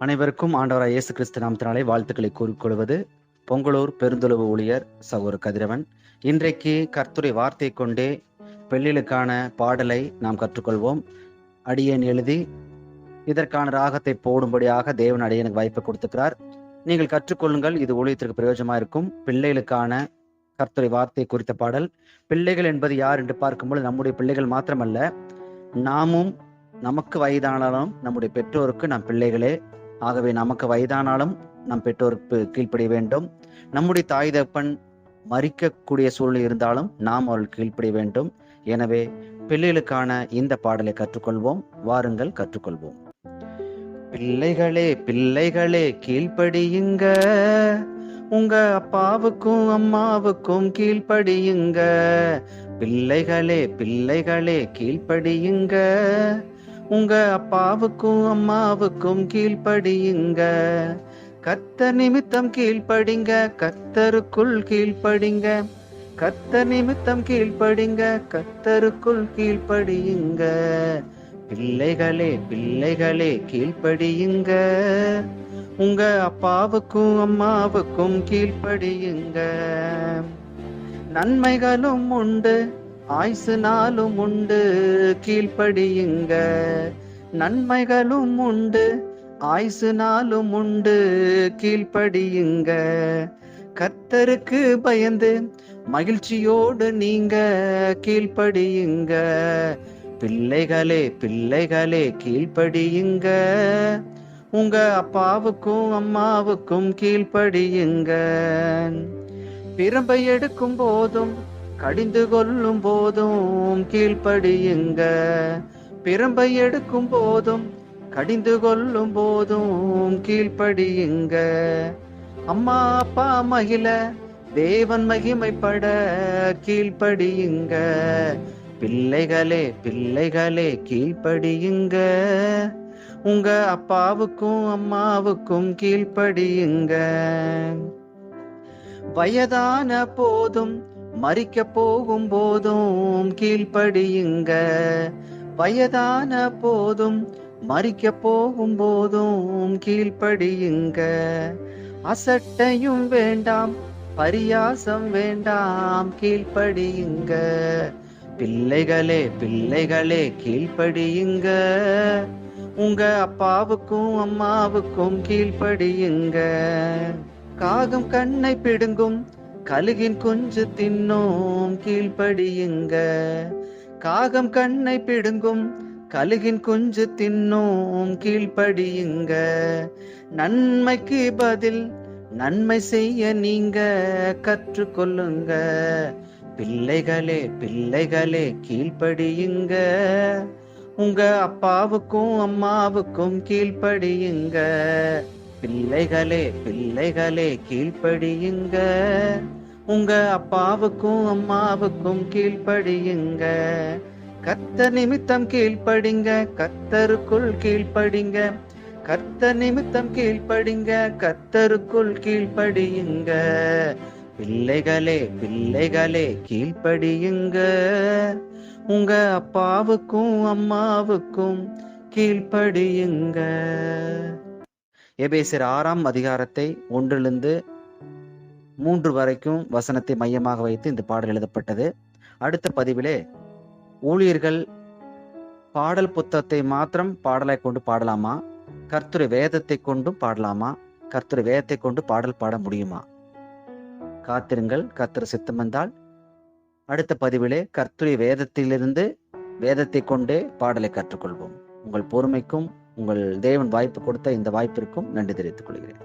அனைவருக்கும் ஆண்டவராய் இயேசு கிறிஸ்து நாமத்தினாலே வாழ்த்துக்களை கூறிக்கொள்வது பொங்கலூர் பெருந்துளவு ஊழியர் சகோர கதிரவன். இன்றைக்கு கர்த்துரை வார்த்தை கொண்டே பெண்ணிலுக்கான பாடலை நாம் கற்றுக்கொள்வோம். அடியேன் எழுதி இதற்கான ராகத்தை போடும்படியாக தேவன் அடியனுக்கு வாய்ப்பை கொடுத்துக்கிறார் நீங்கள் கற்றுக்கொள்ளுங்கள் இது ஊழியத்திற்கு பிரயோஜனமா இருக்கும். பிள்ளைகளுக்கான கர்த்துரை வார்த்தை குறித்த பாடல் பிள்ளைகள் என்பது யார் என்று பார்க்கும்போது நம்முடைய பிள்ளைகள் மாத்திரமல்ல நாமும் நமக்கு வயதானாலும் நம்முடைய பெற்றோருக்கு நம் பிள்ளைகளே ஆகவே நமக்கு வயதானாலும் நம் பெற்றோருக்கு கீழ்ப்படிய வேண்டும். நம்முடைய தாய் தப்பன் மறிக்கக்கூடிய சூழ்நிலை இருந்தாலும் நாம் அவர்கள் கீழ்ப்படிய வேண்டும். எனவே பிள்ளைகளுக்கான இந்த பாடலை கற்றுக்கொள்வோம். வாருங்கள் கற்றுக்கொள்வோம். பிள்ளைகளே பிள்ளைகளே கீழ்ப்படியுங்க. உங்க அப்பாவுக்கும் அம்மாவுக்கும் கீழ்ப்படியுங்க. பிள்ளைகளே பிள்ளைகளே கீழ்ப்படியுங்க. உங்க அப்பாவுக்கும் அம்மாவுக்கும் கீழ்ப்படியுங்க. கத்த நிமித்தம் கீழ்ப்படிங்க கத்தருக்குள் கீழ்ப்படிங்க. கத்த நிமித்தம் கீழ்ப்படிங்க கத்தருக்குள் கீழ்ப்படியுங்க. பிள்ளைகளே பிள்ளைகளே கீழ்ப்படியுங்க. உங்க அப்பாவுக்கும் அம்மாவுக்கும் கீழ்ப்படியுங்க. நன்மைகளும் உண்டு ஆயுசு நாளும் உண்டு கீழ்ப்படியுங்க. நன்மைகளும் உண்டு ஆயுசு நாளும் உண்டு கீழ்ப்படியுங்க. கத்தருக்கு பயந்து மகிழ்ச்சியோடு நீங்க கீழ்ப்படியுங்க. பிள்ளைகளே பிள்ளைகளே கீழ்ப்படியுங்க. உங்க அப்பாவுக்கும் அம்மாவுக்கும் கீழ்ப்படியுங்க. பிரம்பை எடுக்கும் போதும் கடிந்து கொள்ளும் போதும் கீழ்ப்படியுங்க பிரம்பை எடுக்கும் போதும் கடிந்து கொள்ளும் போதும் கீழ்ப்படியுங்க அம்மா அப்பா மகிழ தேவன் மகிமைப்பட கீழ்ப்படியுங்க பிள்ளைகளே பிள்ளைகளே கீழ்ப்படியுங்க உங்க அப்பாவுக்கும் அம்மாவுக்கும் கீழ்ப்படியுங்க வயதான போதும் மறிக்க போகும் போதும் கீழ்ப்படியுங்க. வயதான போதும் மறிக்க போகும் போதும் கீழ்ப்படியுங்க. அசட்டையும் வேண்டாம் பரியாசம் வேண்டாம் கீழ்ப்படியுங்க. பிள்ளைகளே பிள்ளைகளே கீழ்ப்படியுங்க. உங்க அப்பாவுக்கும் அம்மாவுக்கும் கீழ்ப்படியுங்க. காகம் கண்ணை பிடுங்கும் கழுகின் குஞ்சு தின்னோம் கீழ்ப்படியுங்க. காகம் கண்ணை பிடுங்கும் கழுகின் குஞ்சு தின்னோம் கீழ்ப்படியுங்க. நன்மைக்கு பதில் நன்மை செய்ய நீங்க கற்றுக்கொள்ளுங்க. பிள்ளைகளே பிள்ளைகளே கீழ்ப்படியுங்க. உங்க அப்பாவுக்கும் அம்மாவுக்கும் கீழ்ப்படியுங்க. பிள்ளைகளே பிள்ளைகளே கீழ்ப்படியுங்க. உங்க அப்பாவுக்கும் அம்மாவுக்கும் கீழ்ப்படியுங்க. கத்த நிமித்தம் கீழ்ப்படிங்க கத்தருக்குள் கீழ்ப்படிங்க. கத்த நிமித்தம் கீழ்ப்படிங்க கத்தருக்குள் கீழ்ப்படியுங்க. பிள்ளைகளே பிள்ளைகளே கீழ்ப்படியுங்க. உங்க அப்பாவுக்கும் அம்மாவுக்கும் கீழ்ப்படியுங்க. எபேசர் ஆறாம் அதிகாரத்தை ஒன்றிலிருந்து மூன்று வரைக்கும் வசனத்தை மையமாக வைத்து இந்த பாடல் எழுதப்பட்டது. அடுத்த பதிவிலே ஊழியர்கள் பாடல் புத்தகத்தை மாத்திரம் பாடலை கொண்டு பாடலாமா? கர்த்துரை வேதத்தை கொண்டும் பாடலாமா? கர்த்துரை வேதத்தை கொண்டு பாடல் பாட முடியுமா? காத்திருங்கள் கர்த்தர் சித்தம் வந்தால். அடுத்த பதிவிலே கர்த்துரை வேதத்திலிருந்து வேதத்தை கொண்டே பாடலை கற்றுக்கொள்வோம். உங்கள் பொறுமைக்கும் உங்கள் தேவன் வாய்ப்பு கொடுத்த இந்த வாய்ப்பிற்கும் நன்றி தெரிவித்துக் கொள்கிறேன்.